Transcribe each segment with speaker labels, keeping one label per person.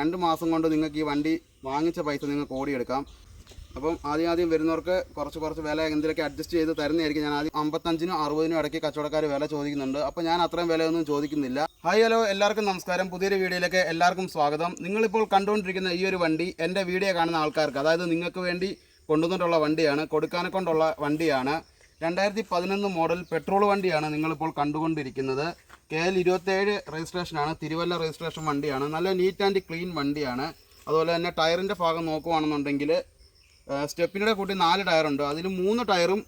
Speaker 1: രണ്ട് മാസം കൊണ്ട് നിങ്ങൾക്ക് ഈ വണ്ടി വാങ്ങിച്ച പൈസ നിങ്ങൾക്ക് ഓടിയെടുക്കാം. അപ്പം ആദ്യം ആദ്യം വരുന്നവർക്ക് കുറച്ച് കുറച്ച് വില എന്തിലൊക്കെ അഡ്ജസ്റ്റ് ചെയ്ത് തരുന്നതായിരിക്കും. ഞാൻ ആദ്യം അമ്പത്തഞ്ചിനും അറുപതിനും ഇടയ്ക്ക് കച്ചവടക്കാർ വില ചോദിക്കുന്നുണ്ട്. അപ്പോൾ ഞാൻ അത്രയും വിലയൊന്നും ചോദിക്കുന്നില്ല. ഹായ് ഹലോ എല്ലാവർക്കും നമസ്കാരം. പുതിയൊരു വീഡിയോയിലേക്ക് എല്ലാവർക്കും സ്വാഗതം. നിങ്ങളിപ്പോൾ കണ്ടുകൊണ്ടിരിക്കുന്ന ഈ ഒരു വണ്ടി എന്റെ വീഡിയോ കാണുന്ന ആൾക്കാർക്ക് അതായത് നിങ്ങൾക്ക് വേണ്ടി കൊണ്ടുവന്നിട്ടുള്ള വണ്ടിയാണ് കൊടുക്കാനെ കൊണ്ടുള്ള വണ്ടിയാണ്. രണ്ടായിരത്തി പതിനൊന്ന് മോഡൽ പെട്രോൾ വണ്ടിയാണ് നിങ്ങളിപ്പോൾ കണ്ടുകൊണ്ടിരിക്കുന്നത്. കെ എൽ ഇരുപത്തേഴ് രജിസ്ട്രേഷനാണ് തിരുവല്ല രജിസ്ട്രേഷൻ വണ്ടിയാണ്. നല്ല നീറ്റ് ആൻഡ് ക്ലീൻ വണ്ടിയാണ്. അതുപോലെ തന്നെ ടയറിന്റെ ഭാഗം നോക്കുവാണെന്നുണ്ടെങ്കിൽ സ്റ്റെപ്പിനിടെ കൂട്ടി നാല് ടയറുണ്ട്. അതിൽ മൂന്ന് ടയറും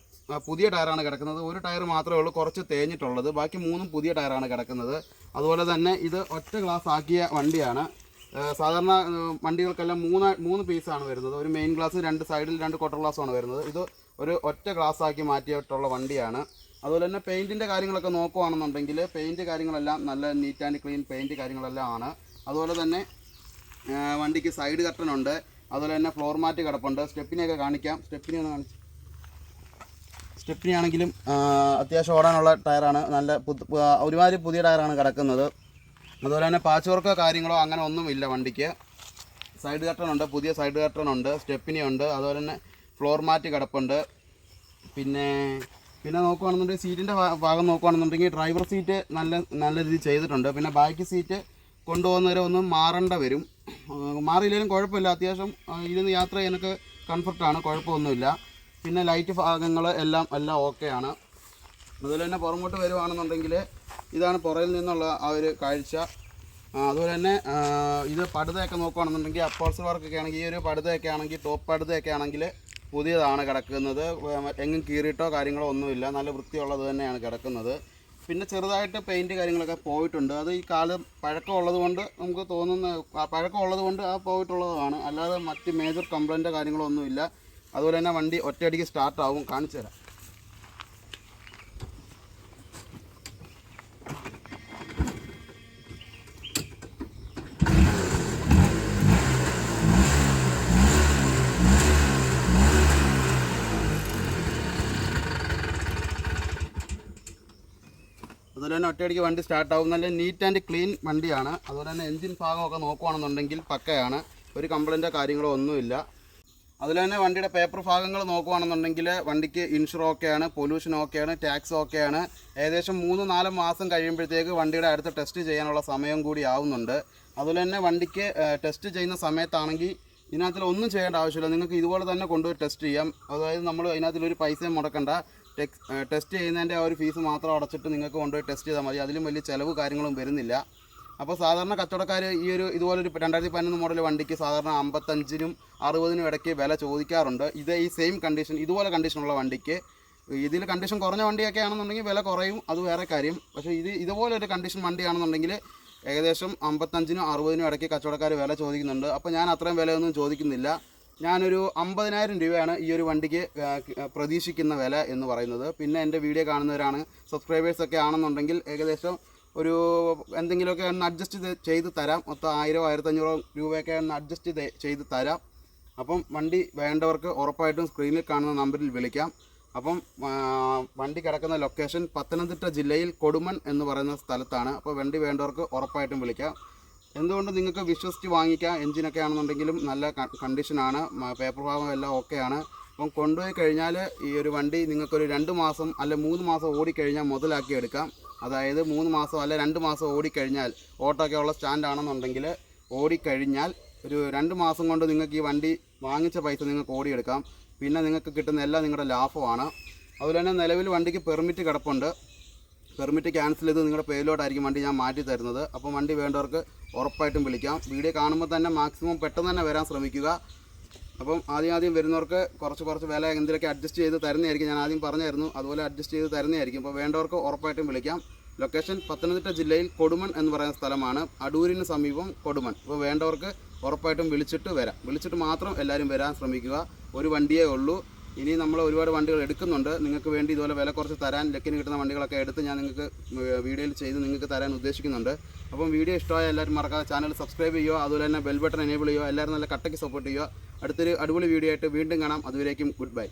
Speaker 1: പുതിയ ടയറാണ് കിടക്കുന്നത്. ഒരു ടയർ മാത്രമേ ഉള്ളൂ കുറച്ച് തേഞ്ഞിട്ടുള്ളത്. ബാക്കി മൂന്നും പുതിയ ടയറാണ് കിടക്കുന്നത്. അതുപോലെ തന്നെ ഇത് ഒറ്റ ഗ്ലാസ് ആക്കിയ വണ്ടിയാണ്. സാധാരണ വണ്ടികൾക്കെല്ലാം മൂന്ന് മൂന്ന് പീസാണ് വരുന്നത്. ഒരു മെയിൻ ഗ്ലാസ് രണ്ട് സൈഡിൽ രണ്ട് ക്വാർട്ടർ ഗ്ലാസ്സാണ് വരുന്നത്. ഇത് ഒരു ഒറ്റ ഗ്ലാസ് ആക്കി മാറ്റിയിട്ടുള്ള വണ്ടിയാണ്. അതുപോലെ തന്നെ പെയിന്റിന്റെ കാര്യങ്ങളൊക്കെ നോക്കുവാണെന്നുണ്ടെങ്കിൽ പെയിന്റ് കാര്യങ്ങളെല്ലാം നല്ല നീറ്റ് ആൻഡ് ക്ലീൻ പെയിന്റ് കാര്യങ്ങളെല്ലാം ആണ്. അതുപോലെ തന്നെ വണ്ടിക്ക് സൈഡ് കട്ടനുണ്ട് അതുപോലെ തന്നെ ഫ്ലോർ മാറ്റ് കിടപ്പുണ്ട്. സ്റ്റെപ്പിനെയൊക്കെ കാണിക്കാം. സ്റ്റെപ്പിനെ ഒന്ന് കാണിച്ചു. സ്റ്റെപ്പിനി ആണെങ്കിലും ആ, അത്യാവശ്യം ഓടാനുള്ള ടയറാണ് നല്ല പുത്- ഒരുമാതിരി പുതിയ ടയറാണ് കിടക്കുന്നത്. അതുപോലെ തന്നെ പാച്ച് വർക്കോ കാര്യങ്ങളോ അങ്ങനെ ഒന്നുമില്ല വണ്ടിക്ക്. സൈഡ് കട്ടനുണ്ട് പുതിയ സൈഡ് കട്ടനുണ്ട് സ്റ്റെപ്പിനി ഉണ്ട്. അതുപോലെ തന്നെ ഫ്ലോർ മാറ്റ് കിടപ്പുണ്ട്. പിന്നെ പിന്നെ നോക്കുകയാണെന്നുണ്ടെങ്കിൽ സീറ്റിന്റെ ഭാഗം നോക്കുകയാണെന്നുണ്ടെങ്കിൽ ഡ്രൈവർ സീറ്റ് നല്ല നല്ല രീതിയിൽ ചെയ്തിട്ടുണ്ട്. പിന്നെ ബാക്ക് സീറ്റ് കൊണ്ടുപോകുന്നവരെ ഒന്ന് മാറേണ്ട വരും. മാറിയില്ലെങ്കിലും കുഴപ്പമില്ല. അത്യാവശ്യം ഇരുന്ന് യാത്ര ചെയ്യാനൊക്കെ കംഫർട്ടാണ് കുഴപ്പമൊന്നുമില്ല. പിന്നെ ലൈറ്റ് ഭാഗങ്ങൾ എല്ലാം എല്ലാം ഓക്കെയാണ് അതുപോലെ തന്നെ പുറമോട്ട് വരുവാണെന്നുണ്ടെങ്കിൽ ഇതാണ് പുറയിൽ നിന്നുള്ള ആ ഒരു കാഴ്ച. അതുപോലെ തന്നെ ഇത് പടുതയൊക്കെ നോക്കുകയാണെന്നുണ്ടെങ്കിൽ അപ്പോൾസ് വർക്കൊക്കെ ആണെങ്കിൽ ഈ ഒരു പടുതയൊക്കെ ആണെങ്കിൽ ടോപ്പ് പടുതയൊക്കെ ആണെങ്കിൽ പുതിയതാണ് കിടക്കുന്നത്. എങ്ങും കീറിയിട്ടോ കാര്യങ്ങളോ ഒന്നുമില്ല. നല്ല വൃത്തിയുള്ളത് തന്നെയാണ് കിടക്കുന്നത്. പിന്നെ ചെറുതായിട്ട് പെയിന്റ് കാര്യങ്ങളൊക്കെ പോയിട്ടുണ്ട്. അത് ഈ കാലം പഴക്കമുള്ളത് കൊണ്ട് നമുക്ക് തോന്നുന്ന പഴക്കമുള്ളത് കൊണ്ട് ആ പോയിട്ടുള്ളതാണ്. അല്ലാതെ മറ്റ് മേജർ കംപ്ലൈന്റോ കാര്യങ്ങളോ ഒന്നുമില്ല അതുപോലെ തന്നെ വണ്ടി ഒറ്റയടിക്ക് സ്റ്റാർട്ടാവും കാണിച്ചു തരാം അതുപോലെ തന്നെ ഒറ്റയടിക്ക് വണ്ടി സ്റ്റാർട്ടാവും നല്ല നീറ്റ് ആൻഡ് ക്ലീൻ വണ്ടിയാണ്. അതുപോലെ തന്നെ എൻജിൻ ഭാഗമൊക്കെ നോക്കുകയാണെന്നുണ്ടെങ്കിൽ പക്കയാണ്. ഒരു കംപ്ലൈന്റോ കാര്യങ്ങളോ ഒന്നുമില്ല. അതുപോലെ തന്നെ വണ്ടിയുടെ പേപ്പർ ഭാഗങ്ങൾ നോക്കുകയാണെന്നുണ്ടെങ്കിൽ വണ്ടിക്ക് ഇൻഷുർ ഓക്കെയാണ് പൊല്യൂഷൻ ഓക്കെയാണ് ടാക്സ് ഓക്കെയാണ് ഏകദേശം മൂന്ന് നാല് മാസം കഴിയുമ്പോഴത്തേക്ക് വണ്ടിയുടെ അടുത്ത് ടെസ്റ്റ് ചെയ്യാനുള്ള സമയം കൂടി ആവുന്നുണ്ട്. അതുപോലെ തന്നെ വണ്ടിക്ക് ടെസ്റ്റ് ചെയ്യുന്ന സമയത്താണെങ്കിൽ ഇതിനകത്തിൽ ഒന്നും ചെയ്യേണ്ട ആവശ്യമില്ല. നിങ്ങൾക്ക് ഇതുപോലെ തന്നെ കൊണ്ടുപോയി ടെസ്റ്റ് ചെയ്യാം. അതായത് നമ്മൾ ഇതിനകത്തിൽ ഒരു പൈസയും മുടക്കണ്ട. ടെസ്റ്റ് ചെയ്യുന്നതിന്റെ ആ ഒരു ഫീസ് മാത്രം അടച്ചിട്ട് നിങ്ങൾക്ക് കൊണ്ടുപോയി ടെസ്റ്റ് ചെയ്താൽ മതി. അതിലും വലിയ ചിലവ് കാര്യങ്ങളും വരുന്നില്ല. അപ്പോൾ സാധാരണ കച്ചവടക്കാർ ഈ ഒരു ഇതുപോലൊരു രണ്ടായിരത്തി പതിനൊന്ന് മോഡൽ വണ്ടിക്ക് സാധാരണ അമ്പത്തഞ്ചിനും അറുപതിനും ഇടയ്ക്ക് വില ചോദിക്കാറുണ്ട്. ഇത് ഈ സെയിം കണ്ടീഷൻ ഇതുപോലെ കണ്ടീഷനുള്ള വണ്ടിക്ക്. ഇതിൽ കണ്ടീഷൻ കുറഞ്ഞ വണ്ടിയൊക്കെ ആണെന്നുണ്ടെങ്കിൽ വില കുറയും. അത് വേറെ കാര്യം. പക്ഷേ ഇത് ഇതുപോലൊരു കണ്ടീഷൻ വണ്ടിയാണെന്നുണ്ടെങ്കിൽ ഏകദേശം അമ്പത്തഞ്ചിനും അറുപതിനും ഇടയ്ക്ക് കച്ചവടക്കാർ വില ചോദിക്കുന്നുണ്ട്. അപ്പോൾ ഞാൻ അത്രയും വിലയൊന്നും ചോദിക്കുന്നില്ല. ഞാനൊരു അമ്പതിനായിരം രൂപയാണ് ഈ ഒരു വണ്ടിക്ക് പ്രതീക്ഷിക്കുന്ന വില എന്ന് പറയുന്നത്. പിന്നെ എന്റെ വീഡിയോ കാണുന്നവരാണ് സബ്സ്ക്രൈബേഴ്സൊക്കെ ആണെന്നുണ്ടെങ്കിൽ ഏകദേശം ഒരു എന്തെങ്കിലുമൊക്കെ ഒന്ന് അഡ്ജസ്റ്റ് ചെയ്ത് തരാം. മൊത്തം ആയിരം ആയിരത്തഞ്ഞൂറോ രൂപയൊക്കെ ഒന്ന് അഡ്ജസ്റ്റ് ചെയ്ത് തരാം. അപ്പം വണ്ടി വേണ്ടവർക്ക് ഉറപ്പായിട്ടും സ്ക്രീനിൽ കാണുന്ന നമ്പറിൽ വിളിക്കാം. അപ്പം വണ്ടി കിടക്കുന്ന ലൊക്കേഷൻ പത്തനംതിട്ട ജില്ലയിൽ കൊടുമൺ എന്ന് പറയുന്ന സ്ഥലത്താണ്. അപ്പോൾ വണ്ടി വേണ്ടവർക്ക് ഉറപ്പായിട്ടും വിളിക്കാം. എന്തുകൊണ്ട് നിങ്ങൾക്ക് വിശ്വസിച്ച് വാങ്ങിക്കാം എഞ്ചിനൊക്കെ ആണെന്നുണ്ടെങ്കിലും നല്ല കണ്ടീഷനാണ് പേപ്പർ ഭാഗം എല്ലാം ഓക്കെയാണ് അപ്പം കൊണ്ടുപോയി കഴിഞ്ഞാൽ ഈ ഒരു വണ്ടി നിങ്ങൾക്കൊരു രണ്ട് മാസം അല്ലെ മൂന്ന് മാസം ഓടിക്കഴിഞ്ഞാൽ മുതലാക്കി എടുക്കാം. അതായത് മൂന്ന് മാസം അല്ലെ രണ്ട് മാസം ഓടിക്കഴിഞ്ഞാൽ ഓട്ടോക്കെ ഉള്ള സ്റ്റാൻഡാണെന്നുണ്ടെങ്കിൽ ഓടിക്കഴിഞ്ഞാൽ ഒരു രണ്ട് മാസം കൊണ്ട് നിങ്ങൾക്ക് ഈ വണ്ടി വാങ്ങിച്ച പൈസ നിങ്ങൾക്ക് ഓടിയെടുക്കാം. പിന്നെ നിങ്ങൾക്ക് കിട്ടുന്ന എല്ലാം നിങ്ങളുടെ ലാഭമാണ്. അതുപോലെ തന്നെ നിലവിൽ വണ്ടിക്ക് പെർമിറ്റ് കിടപ്പുണ്ട്. പെർമിറ്റ് ക്യാൻസൽ ചെയ്ത് നിങ്ങളുടെ പേരിലോട്ടായിരിക്കും വണ്ടി ഞാൻ മാറ്റി തരുന്നത്. അപ്പോൾ വണ്ടി വേണ്ടവർക്ക് ഉറപ്പായിട്ടും വിളിക്കാം. വീഡിയോ കാണുമ്പോൾ തന്നെ മാക്സിമം പെട്ടെന്ന് തന്നെ വരാൻ ശ്രമിക്കുക. അപ്പം ആദ്യം ആദ്യം വരുന്നവർക്ക് കുറച്ച് കുറച്ച് വില എന്തിലൊക്കെ അഡ്ജസ്റ്റ് ചെയ്ത് തരുന്നതായിരിക്കും. ഞാൻ ആദ്യം പറഞ്ഞായിരുന്നു അതുപോലെ അഡ്ജസ്റ്റ് ചെയ്ത് തരുന്നതായിരിക്കും. അപ്പോൾ വേണ്ടവർക്ക് ഉറപ്പായിട്ടും വിളിക്കാം. ലൊക്കേഷൻ പത്തനംതിട്ട ജില്ലയിൽ കൊടുമൺ എന്ന് പറയുന്ന സ്ഥലമാണ്. അടൂരിന് സമീപം കൊടുമൺ. അപ്പോൾ വേണ്ടവർക്ക് ഉറപ്പായിട്ടും വിളിച്ചിട്ട് വരാം. വിളിച്ചിട്ട് മാത്രം എല്ലാവരും വരാൻ ശ്രമിക്കുക. ഒരു വണ്ടിയേ ഉള്ളൂ. ഇനി നമ്മൾ ഒരുപാട് വണ്ടികൾ എടുക്കുന്നുണ്ട്. നിങ്ങൾക്ക് വേണ്ടി ഇതുപോലെ വില കുറച്ച് തരാൻ ലക്കിന് കിട്ടുന്ന വണ്ടികളൊക്കെ എടുത്ത് ഞാൻ നിങ്ങൾക്ക് വീഡിയോയിൽ ചെയ്ത് നിങ്ങൾക്ക് തരാൻ ഉദ്ദേശിക്കുന്നുണ്ട്. അപ്പം വീഡിയോ ഇഷ്ടമായ എല്ലാവരും മറക്കാതെ ചാനൽ സബ്സ്ക്രൈബ് ചെയ്യുക അതുപോലെ തന്നെ ബെൽ ബട്ടൺ എനേബിൾ ചെയ്യുക എല്ലാവരും നല്ല കട്ടയ്ക്ക് സപ്പോർട്ട് ചെയ്യുക. അടുത്തൊരു അടിപൊളി വീഡിയോ ആയിട്ട് വീണ്ടും കാണാം. അതുവരേക്കും ഗുഡ് ബൈ